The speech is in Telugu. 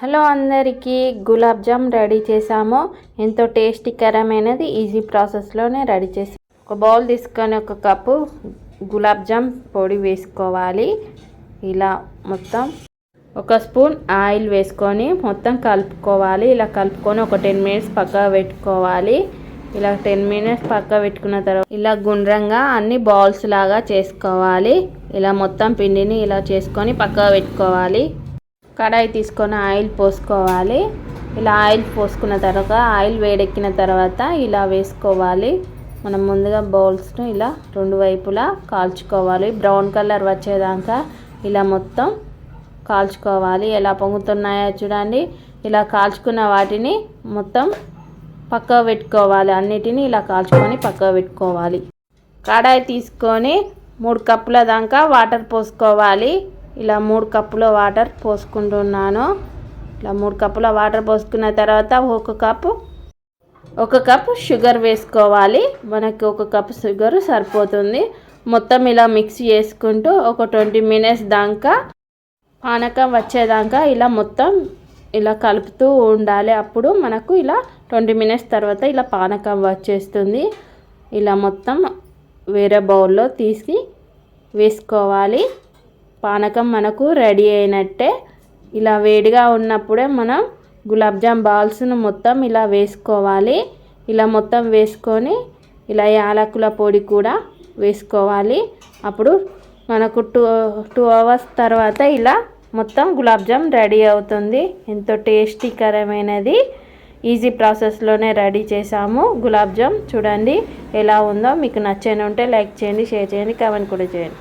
హలో అందరికీ గులాబ్ జామ్ రెడీ చేసాము ఎంతో టేస్టీకరమైనది ఈజీ ప్రాసెస్లోనే రెడీ చేసి ఒక బౌల్ తీసుకొని ఒక కప్పు గులాబ్ జామ్ పొడి వేసుకోవాలి. ఇలా మొత్తం ఒక స్పూన్ ఆయిల్ వేసుకొని మొత్తం కలుపుకోవాలి. ఇలా కలుపుకొని ఒక టెన్ మినిట్స్ పక్క పెట్టుకోవాలి. ఇలా టెన్ మినిట్స్ పక్క పెట్టుకున్న తర్వాత ఇలా గుండ్రంగా అన్ని బాల్స్ లాగా చేసుకోవాలి. ఇలా మొత్తం పిండిని ఇలా చేసుకొని పక్క పెట్టుకోవాలి. కడాయి తీసుకొని ఆయిల్ పోసుకోవాలి. ఇలా ఆయిల్ పోసుకున్న తర్వాత ఆయిల్ వేడెక్కిన తర్వాత ఇలా వేసుకోవాలి. మనం ముందుగా బౌల్స్ను ఇలా రెండు వైపులా కాల్చుకోవాలి. బ్రౌన్ కలర్ వచ్చేదాకా ఇలా మొత్తం కాల్చుకోవాలి. ఎలా పొంగుతున్నాయో చూడండి. ఇలా కాల్చుకున్న వాటిని మొత్తం పక్క పెట్టుకోవాలి. అన్నిటిని ఇలా కాల్చుకొని పక్క పెట్టుకోవాలి. కడాయి తీసుకొని మూడు కప్పుల దాకా వాటర్ పోసుకోవాలి. ఇలా మూడు కప్పుల వాటర్ పోసుకుంటున్నాను. ఇలా మూడు కప్పుల వాటర్ పోసుకున్న తర్వాత ఒక కప్పు ఒక కప్పు షుగర్ వేసుకోవాలి. మనకి ఒక కప్పు షుగర్ సరిపోతుంది. మొత్తం ఇలా మిక్స్ చేసుకుంటూ ఒక ట్వంటీ మినిట్స్ దాకా పానకం వచ్చేదాకా ఇలా మొత్తం ఇలా కలుపుతూ ఉండాలి. అప్పుడు మనకు ఇలా ట్వంటీ మినిట్స్ తర్వాత ఇలా పానకం వచ్చేస్తుంది. ఇలా మొత్తం వేరే బౌల్లో తీసి వేసుకోవాలి. పానకం మనకు రెడీ అయినట్టే. ఇలా వేడిగా ఉన్నప్పుడే మనం గులాబ్ జామ్ బాల్స్ను మొత్తం ఇలా వేసుకోవాలి. ఇలా మొత్తం వేసుకొని ఇలా యాలకుల పొడి కూడా వేసుకోవాలి. అప్పుడు మనకు టూ టూ అవర్స్ తర్వాత ఇలా మొత్తం గులాబ్ జామ్ రెడీ అవుతుంది. ఎంతో టేస్టీకరమైనది. ఈజీ ప్రాసెస్లోనే రెడీ చేసాము గులాబ్ జామ్. చూడండి ఎలా ఉందో. మీకు నచ్చని ఉంటే లైక్ చేయండి షేర్ చేయండి కామెంట్ కూడా చేయండి.